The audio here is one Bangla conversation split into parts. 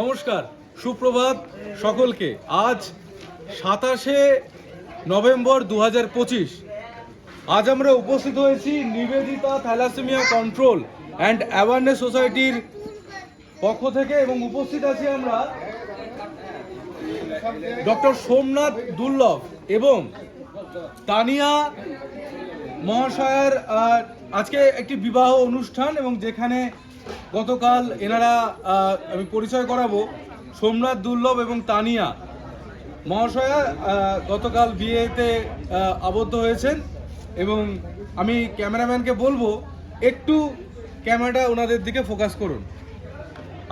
নমস্কার, সুপ্রভাত সকলকে। আজ সাতাশে নভেম্বর দু আজ আমরা উপস্থিত হয়েছি Nivedita thalassemia control and awareness সোসাইটির পক্ষ থেকে এবং উপস্থিত আছি আমরা ডক্টর সোমনাথ দুর্লভ এবং তানিয়া মহাশয়ের আজকে একটি বিবাহ অনুষ্ঠান এবং যেখানে গতকাল এনারা আমি পরিচয় করাবো, সোমনাথ দুর্লভ এবং তানিয়া। মহাশয়া গতকাল বিয়েতে আবদ্ধ হয়েছেন এবং আমি ক্যামেরাম্যানকে বলব, একটু ক্যামেরাটা ওনাদের দিকে ফোকাস করুন।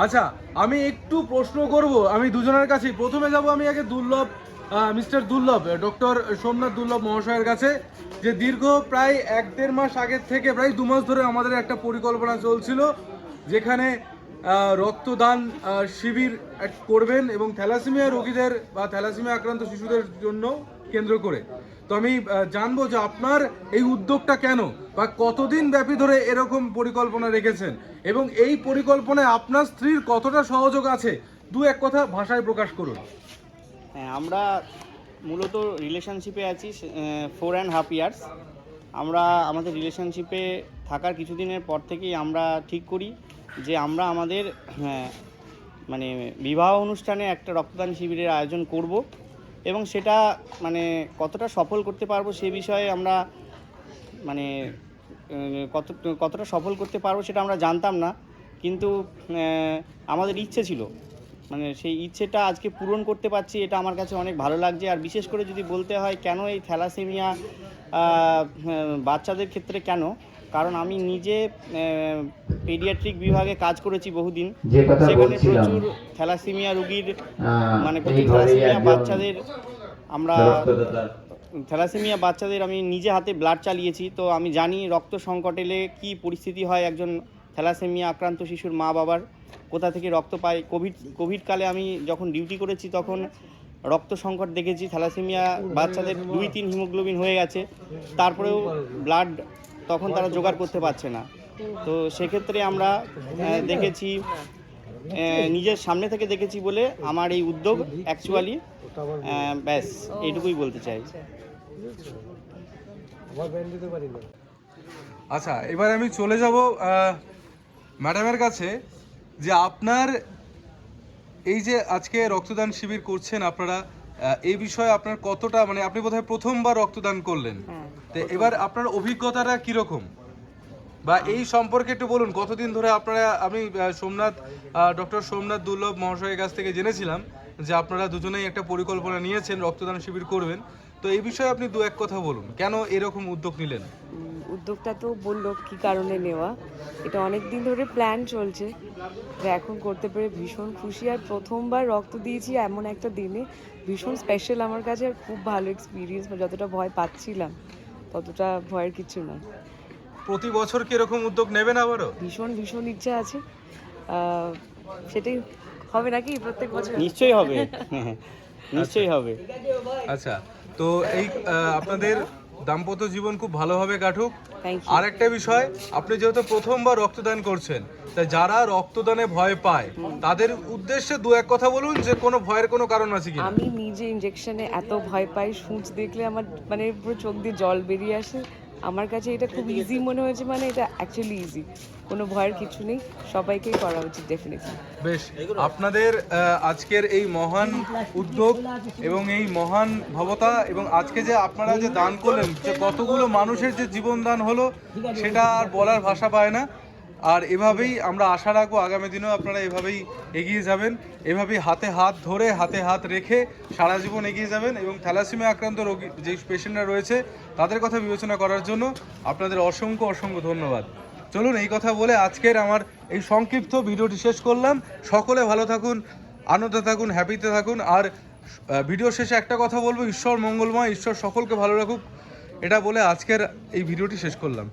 আচ্ছা আমি একটু প্রশ্ন করব, আমি দুজনের কাছে প্রথমে যাব আমি আগে দুর্লভ মিস্টার দুর্লভ, ডক্টর সোমনাথ দুর্লভ মহাশয়ের কাছে, যে দীর্ঘ প্রায় এক দেড় মাস আগের থেকে, প্রায় দু মাস ধরে আমাদের একটা পরিকল্পনা চলছিল যেখানে রক্তদান শিবির করবেন এবং থ্যালাসেমিয়া রোগীদের বা থ্যালাসেমিয়া আক্রান্ত শিশুদের জন্য কেন্দ্র করে। তো আমি জানব যে আপনার এই উদ্যোগটা কেন বা কতদিন ব্যাপী ধরে এরকম পরিকল্পনা রেখেছেন এবং এই পরিকল্পনায় আপনার স্ত্রীর কতটা সহযোগ আছে? দু এক কথা ভাষায় প্রকাশ করুন। হ্যাঁ আমরা মূলত রিলেশনশিপে আছি ফোর অ্যান্ড হাফ ইয়ার্স আমরা আমাদের রিলেশনশিপে থাকার কিছুদিনের পর থেকেই আমরা ঠিক করি যে আমরা আমাদের হ্যাঁ, মানে বিবাহ অনুষ্ঠানে একটা রক্তদান শিবিরের আয়োজন করব এবং সেটা মানে কতটা সফল করতে পারব সে বিষয়ে আমরা মানে কত কতটা সফল করতে পারব সেটা আমরা জানতাম না। কিন্তু আমাদের ইচ্ছে ছিল মানে সেই ইচ্ছেটা আজকে পূরণ করতে পারছি এটা আমার কাছে অনেক ভালো লাগছে। আর বিশেষ করে যদি বলতে হয় কেন এই থ্যালাসেমিয়া বাচ্চাদের ক্ষেত্রে কেন? কারণ আমি নিজে পেডিয়াট্রিক বিভাগে কাজ করেছি বহুদিন। সেখানে প্রচুর থ্যালাসেমিয়া রুগীর মানে প্রচুর থ্যালাসেমিয়া বাচ্চাদের আমরা থ্যালাসেমিয়া বাচ্চাদের আমি নিজে হাতে ব্লাড চালিয়েছি। তো আমি জানি রক্ত সংকট এলে কী পরিস্থিতি হয় একজন থ্যালাসেমিয়া আক্রান্ত শিশুর মা বাবার কোথা থেকে রক্ত পাই? কোভিড কোভিড কালে আমি যখন ডিউটি করেছি তখন রক্ত সংকট দেখেছি, থ্যালাসেমিয়া বাচ্চাদের দুই তিন হিমোগ্লোবিন হয়ে গেছে। তারপরেও ব্লাড তখন তারা জোগাড় করতে পারছে না। তো সেক্ষেত্রে আমরা দেখেছি নিজের সামনে থেকে দেখেছি বলে আমার এই উদ্যোগ অ্যাকচুয়ালি ব্যাস, এইটুকুই বলতে চাই। আচ্ছা এবার আমি চলে যাব ম্যাডামের কাছে। যে আপনার এই যে আজকে রক্তদান শিবির করছেন আপনারা এই বিষয়ে আপনার কতটা মানে আপনি বোধহয় প্রথমবার রক্তদান করলেন। তো এবার আপনার অভিজ্ঞতাটা কীরকম? বা এই সম্পর্কে একটু বলুন কতদিন ধরে আপনারা আমি সোমনাথ ডক্টর সোমনাথ দুর্লভ মহাশয়ের কাছ থেকে জেনেছিলাম যে আপনারা দুজনেই একটা পরিকল্পনা নিয়েছেন রক্তদান শিবির করবেন। তো এই বিষয়ে আপনি দু এক কথা বলুন কেন এরকম উদ্যোগ নিলেন? উদ্যোগটা তো বলল কি কারণে নেওয়া? এটা অনেক দিন ধরে প্ল্যান চলছে। এখন করতে পেরে ভীষণ খুশি। আর প্রথমবার রক্ত দিয়েছি এমন একটা দিনে। ভীষণ স্পেশাল আমার কাছে আর খুব ভালো এক্সপিরিয়েন্স যতটা ভয় পাচ্ছিলাম ততটা ভয়ের কিছু না প্রতি বছর কি এরকম উদ্যোগ নেবেন আবারও? ভীষণ ভীষণ ইচ্ছা আছে। সেটাই হবে নাকি প্রত্যেক বছর? নিশ্চয়ই হবে। নিশ্চয়ই হবে। আচ্ছা তো এই আপনাদের দাম্পত্য জীবন খুব ভালোভাবে কাটুক। আর একটা বিষয় আপনি যেহেতু প্রথমবার রক্তদান করছেন তাই যারা রক্তদানে ভয় পায় তাদের উদ্দেশ্যে দু এক কথা বলুন যে কোনো ভয়ের কোনো কারণ আছে কি আমি নিজে ইনজেকশনে এত ভয় পাই সূচ দেখলে আমার মানে পুরো চোখ দিয়ে জল বেরিয়ে আসে। আমার কাছে এটা খুব ইজি মনে হয়েছে মানে এটা অ্যাকচুয়ালি ইজি কোনো ভয়ের কিছু নেই সবাইকেই করা উচিত ডেফিনেটলি বেশ আপনাদের আজকের এই মহান উদ্যোগ এবং এই মহান ভবতা এবং আজকে যে আপনারা যে দান করলেন যে কতগুলো মানুষের যে জীবন দান হলো সেটা আর বলার ভাষা পায় না। আর এভাবেই আমরা আশা রাখব আগামী দিনেও আপনারা এভাবেই এগিয়ে যাবেন। এভাবেই হাতে হাত ধরে, হাতে হাত রেখে সারা জীবন এগিয়ে যাবেন এবং থ্যালাসিমে আক্রান্ত রোগী যে পেশেন্টরা রয়েছে, তাদের কথা বিবেচনা করার জন্য আপনাদের অসংখ্য অসংখ্য ধন্যবাদ। চলুন এই কথা বলে আজকের আমার এই সংক্ষিপ্ত ভিডিওটি শেষ করলাম। সকলে ভালো থাকুন, আনন্দে থাকুন হ্যাপিতে থাকুন। আর ভিডিও শেষে একটা কথা বলব, ঈশ্বর মঙ্গলময়, ঈশ্বর সকলকে ভালো রাখুক। এটা বলে আজকের এই ভিডিওটি শেষ করলাম।